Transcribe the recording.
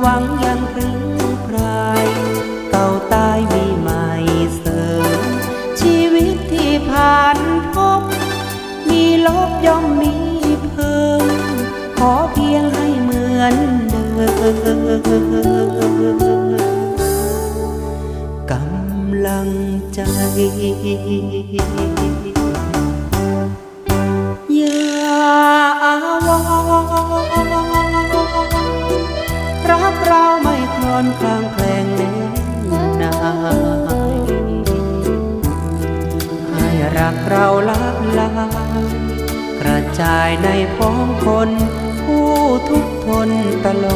หวังยังพรึงพรเก่าตายมีใหม่เสริมชีวิตที่ผ่านพบ มีลบย่อมมีเพิ่ม ขอเพียงให้เหมือนเดิมกำลังใจาไม่คลอนคลางแคลงแน่นายให้รักเราลับลายกระจายในพ้องคน ผู้ทุกทนตลอด